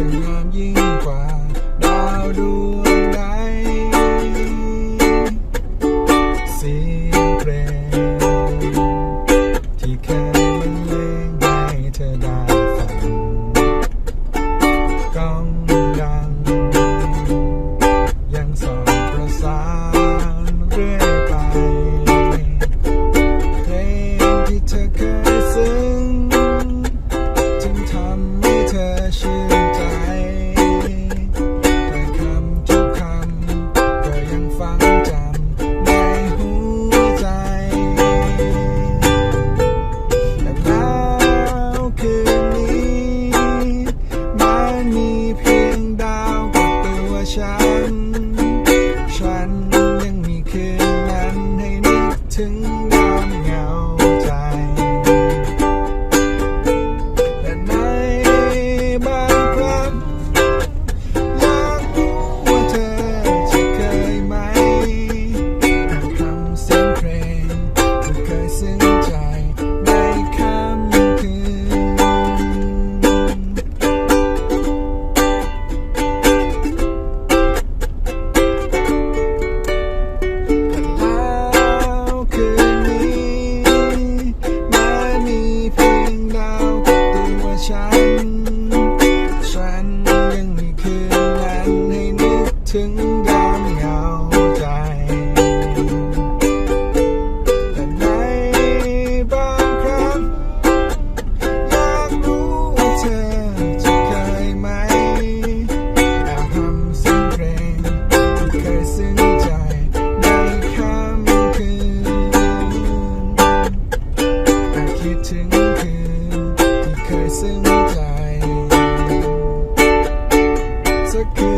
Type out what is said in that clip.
ช่ะงามยิ่งกว่า ดาวดวงใดสียงเพลงที่แค่เล่งให้เธอได้ฟังก้องดัง ยังสอนประสานเรื่อยไปเพลงที่เธอเคย ถึง ซึ้งใจสักคืน